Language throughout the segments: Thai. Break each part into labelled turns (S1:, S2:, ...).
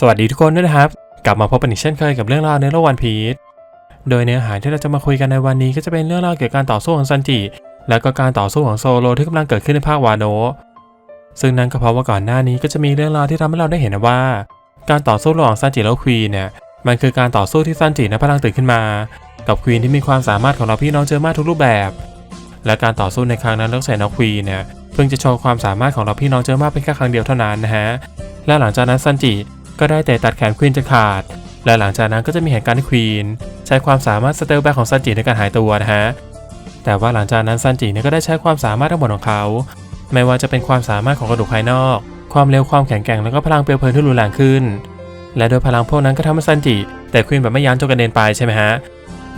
S1: สวัสดีทุกคนด้วยนะครับ กลับมาพบกันอีกเช่นเคยกับเรื่องราวในโลกวันพีชโดยเนื้อหาที่เราจะมาคุยกันในวันนี้ก็จะเป็นเรื่องราวเกี่ยวกับการต่อสู้ของซันจิ และก็การต่อสู้ของโซโลที่กำลังเกิดขึ้นในภาควาโนซึ่งนั่นก็เพราะว่าก่อนหน้านี้ก็จะมีเรื่องราวที่ทำให้เราได้เห็นว่า การต่อสู้ระหว่างซันจิและควีนเนี่ยมันคือการต่อสู้ที่ซันจินั้นพลังตื่นขึ้นมา กับควีนที่มีความสามารถของเราพี่น้องเจอมาทุกรูปแบบ และการต่อสู้ในครั้งนั้นลักษณะควีนเนี่ยเพิ่งจะโชว์ความสามารถของเราพี่น้องเจอมาเป็นแค่ครั้งเดียวเท่านั้นนะฮะและหลังจากนั้นซันจิ ก็ได้เตะตัดแขนควีนจนขาด และหลังจากนั้นก็จะมีเหตุการณ์ที่ควีนใช้ความสามารถสเตลแบ็กของซันจิในการหายตัวนะฮะ แต่ว่าหลังจากนั้นซันจิเนี่ยก็ได้ใช้ความสามารถทั้งหมดของเขา ไม่ว่าจะเป็นความสามารถของกระดูกภายนอก ความเร็วความแข็งแกร่งแล้วก็พลังเปลวเพลิงที่รุนแรงขึ้น และโดยพลังพวกนั้นก็ทำให้ซันจิแต่ควีนแบบไม่ยั้งจนกระเด็นไปใช่ไหมฮะ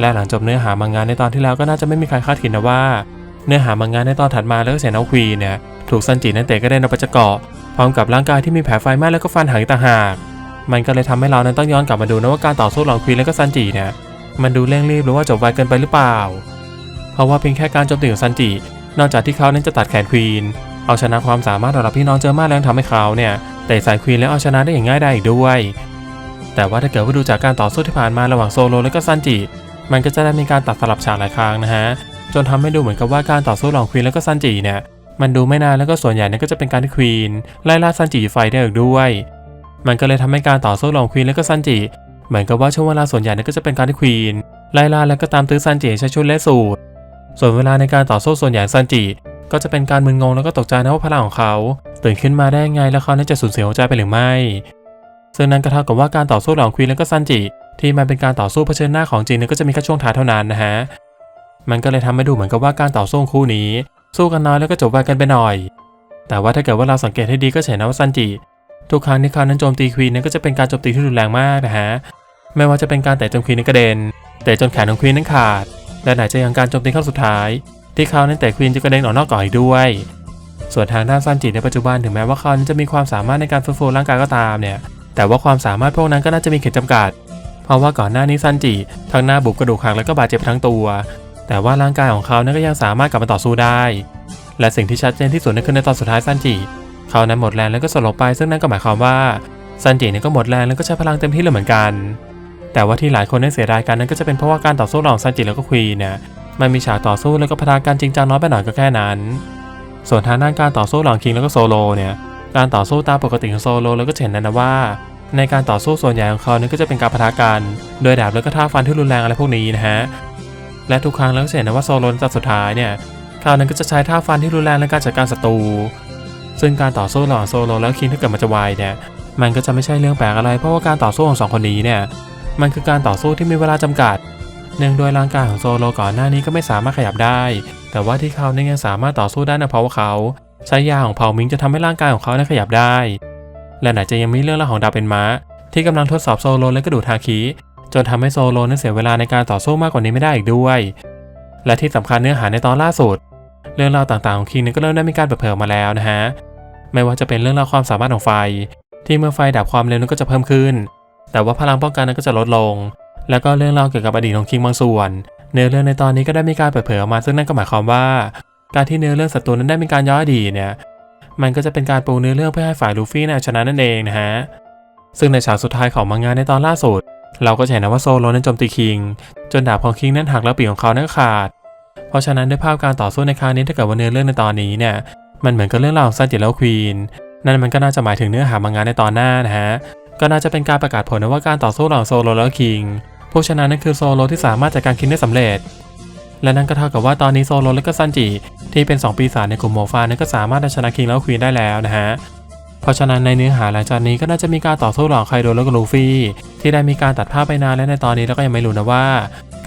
S1: และหลังจบเนื้อหามังงะในตอนที่แล้วก็น่าจะไม่มีใครคาดคิดนะว่า เนื้อหามังงะในตอนถัดมาแล้วก็เสียน้องควีนเนี่ยถูกซันจินั้นเตะกระเด็นออกไปจากเกาะพร้อมกับร่างกายที่มีแผลไฟไหม้แล้วก็ฟันหักต่างหาก มันก็เลยทำให้เรานั้นต้องย้อนกลับมาดูนะว่าการต่อสู้ระหว่างควีนและก็ซันจิเนี่ยมันดูเร่งรีบหรือว่าจบไวเกินไปหรือเปล่า เพราะว่าเพียงแค่การโจมตีของซันจิ นอกจากที่เขานั้นจะตัดแขนควีน เอาชนะความสามารถระดับพี่น้องเจอมาแล้วทำให้เขาเนี่ยเตะสายควีนแล้วเอาชนะได้อย่างง่ายได้อีกด้วย แต่ว่าถ้าเกิดว่าดูจากการต่อสู้ที่ผ่านมาระหว่างโซโลและก็ซันจิ มันก็จะได้มีการตัดสลับฉากหลายครั้งนะฮะ จนทำให้ดูเหมือนกับว่าการต่อสู้ระหว่างควีนและก็ซันจิเนี่ย มันดูไม่นานแล้วก็ส่วนใหญ่เนี่ยก็จะเป็นการที่ควีนไล่ล่าซันจิไฟได้อีกด้วย มันก็เลยทำให้การต่อสู้ระหว่างควีนและก็ซันจิ เหมือนกับว่าช่วงเวลาส่วนใหญ่เนี่ยก็จะเป็นการที่ควีนไล่ล่าแล้วก็ตามตื้อซันจิใช้ชุดและสูตร ส่วนเวลาในการต่อสู้ส่วนใหญ่ซันจิ ก็จะเป็นการมึนงงแล้วก็ตกใจนะว่าพลังของเขา ตื่นขึ้นมาได้ไงแล้วเขาน่าจะสูญเสียหัวใจไปหรือไม่ ซึ่งนั่นก็เท่ากับว่าการต่อสู้ระหว่างควีนและก็ซันจิ ที่มันเป็นการต่อสู้เผชิญหน้าของจริงเนี่ยก็จะมีแค่ช่วงท้ายเท่านั้นนะฮะ มันก็เลยทำให้ดูเหมือนกับว่าการต่อสู้คู่นี้ สู้กันน้อยแล้วก็จบไวกันไปหน่อย แต่ว่าถ้าเกิดว่าเราสังเกตให้ดีก็เห็นนะว่าซันจิ ทุกครั้งที่เขานั้นโจมตีควีนนั้นก็จะเป็นการโจมตีที่รุนแรงมากนะฮะไม่ว่าจะเป็นการเตะจนควีนนั้นกระเด็นเตะจนแขนของควีนนั้นขาด และไหนจะยังการโจมตีครั้งสุดท้าย ที่เขานั้นเตะควีนจะกระเด็นออกนอกกาะอีกด้วย ส่วนทางด้านซันจิในปัจจุบันถึงแม้ว่าเขานั้นจะมีความสามารถในการฟื้นฟูร่างกายก็ตามเนี่ยแต่ว่าความสามารถพวกนั้นก็น่าจะมีขีดจำกัด เพราะว่าก่อนหน้านี้ซันจิทั้งหน้าบุบกระดูกหักแล้วก็บาดเจ็บทั้งตัว แต่ว่าร่างกายของเขานั้นก็ยังสามารถกลับมาต่อสู้ได้ และสิ่งที่ชัดเจนที่สุดนั่นคือในตอนสุดท้ายซันจิ เขานั้นหมดแรงแล้วก็สลบไป ซึ่งนั่นก็หมายความว่าซันจิเนี่ยก็หมดแรงแล้วก็ใช้พลังเต็มที่เลยเหมือนกัน แต่ว่าที่หลายคนได้เสียดายกันนั่นก็จะเป็นเพราะว่าการต่อสู้ระหว่างซันจิแล้วก็ควีนเนี่ยมันมีฉากต่อสู้แล้วก็พลังการจริงจังน้อยไปหน่อยก็แค่นั้น ส่วนทางด้านการต่อสู้ระหว่างคิงแล้วก็โซโลเนี่ยการต่อสู้ตามปกติของโซโลแล้วก็เห็นนะนะว่า ในการต่อสู้ส่วนใหญ่ของเขาเนี่ยก็จะเป็นการปะทะกันโดยดาบแล้วก็ท่าฟันที่รุนแรงอะไรพวกนี้นะฮะและทุกครั้งแล้วก็เห็นนะว่าโซโลในตอนสุดท้ายเนี่ยเขานั้นก็จะใช้ท่าฟันที่รุนแรงในการจัดการศัตรู ซึ่งการต่อสู้ระหว่างโซโลแล้วคิงถ้าเกิดมันจะวายเนี่ย มันก็จะไม่ใช่เรื่องแปลกอะไร เพราะว่าการต่อสู้ของสองคนนี้เนี่ย มันคือการต่อสู้ที่มีเวลาจำกัด เนื่องด้วยร่างกายของโซโลก่อนหน้านี้ก็ไม่สามารถขยับได้ แต่ว่าที่เขาเนี่ยยังสามารถต่อสู้ได้นะเพราะว่าเขาใช้ยาของเผ่ามิงจะทำให้ร่างกายของเขาได้ขยับได้ และไหนจะยังมีเรื่องราวของดาบเป็นม้า ที่กำลังทดสอบโซโลและกระดูกทาคิจนทำให้โซโลนั้นเสียเวลาในการต่อสู้มากกว่านี้ไม่ได้อีกด้วย และที่สำคัญเนื้อหาในตอนล่าสุด เรื่องราวต่างๆของคิงเนี่ยก็เริ่มได้มีการเปิดเผยออกมาแล้วนะฮะ ไม่ว่าจะเป็นเรื่องราวความสามารถของไฟ ที่เมื่อไฟดับความเร็วนั้นก็จะเพิ่มขึ้น แต่ว่าพลังป้องกันนั้นก็จะลดลง แล้วก็เรื่องราวเกี่ยวกับอดีตของคิงบางส่วน เนื้อเรื่องในตอนนี้ก็ได้มีการเปิดเผยออกมาซึ่งนั่นก็หมายความว่า การที่เนื้อเรื่องศัตรูนั้นได้มีการย้อนอดีตเนี่ย มันก็จะเป็นการปูเนื้อเรื่องเพื่อให้ฝ่ายลูฟี่นะชนะนั่นเองนะฮะ ซึ่งในฉากสุดท้ายของมังงะในตอนล่าสุด เราก็จะเห็นนะว่าโซโลนั้นโจมตีคิง จนดาบของคิงนั้นหักแล้วปีกของเขานั้นขาด เพราะฉะนั้นด้วยภาพการต่อสู้ในครั้งนี้ถ้าเกิดว่าเนื้อเรื่องในตอนนี้เนี่ยมันเหมือนกับเรื่องราวของซันจิแล้วควีนนั่นมันก็น่าจะหมายถึงเนื้อหามังงะในตอนหน้านะฮะก็น่าจะเป็นการประกาศผลนะว่าการต่อสู้ระหว่างโซโลแล้วคิงผู้ชนะนั่นคือโซโลที่สามารถจัดการคิงได้สำเร็จ และนั่นก็เท่ากับว่าตอนนี้โซโลและก็ซันจิที่เป็น 2 ปีศาจในกลุ่มโมฟานั้นก็สามารถชนะคิงแล้วควีนได้แล้วนะฮะเพราะฉะนั้นในเนื้อหาหลังจากนี้ก็น่าจะมีการต่อสู้ระหว่างไคโดแล้วก็ลูฟี่ที่ได้มีการตัดภาพไปนานและในตอนนี้เราก็ยังไม่รู้นะว่า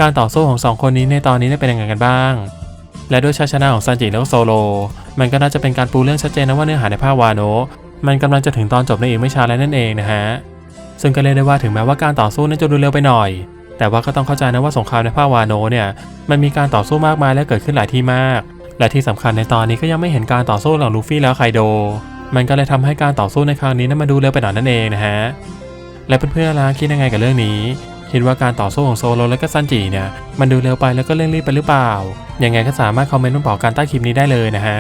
S1: การต่อสู้ของสองคนนี้ในตอนนี้ได้เป็นยังไงกันบ้าง และด้วยชัยชนะของซันจิแล้วโซโล มันก็น่าจะเป็นการปูเรื่องชัดเจนนะว่าเนื้อหาในภาควาโนะมันกำลังจะถึงตอนจบในอีกไม่ช้าแล้วนั่นเองนะฮะ ซึ่งก็เรียกได้ว่าถึงแม้ว่าการต่อสู้นั้นจะดูเร็วไปหน่อย แต่ว่าก็ต้องเข้าใจนะว่าสงครามในภาควาโนะเนี่ย มันมีการต่อสู้มากมายและเกิดขึ้นหลายที่มาก และที่สำคัญในตอนนี้ก็ยังไม่เห็นการต่อสู้ระหว่างลูฟี่แล้วไคโด มันก็เลยทำให้การต่อสู้ในครั้งนี้นั้นมาดูเร็วไปหน่อยนั่นเองนะฮะ และเพื่อนๆล่ะคิดยังไงกับเรื่องนี้ คิดว่าการต่อสู้ของโซโลและก็ซันจิเนี่ยมันดูเร็วไปแล้วก็เร่งรีบไปหรือเปล่า ยังไงก็สามารถคอมเมนต์มาบอกกันใต้คลิปนี้ได้เลยนะฮะ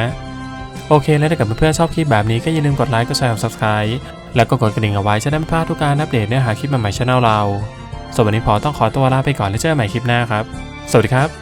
S1: โอเค แล้วถ้าเกิดเพื่อนๆชอบคลิปแบบนี้ก็อย่าลืมกดไลค์กดแชร์กดซับสไคร b e แล้วก็กดกระดิ่งเอาไว้จะได้ไม่พลาดทุกการอัปเดตเนื้อหาคลิปใหม่ๆช่องเราส่วนวันนี้พอต้องขอตัวลาไปก่อนแล้วเจอกันใหม่คลิปหน้าครับ สวัสดีครับ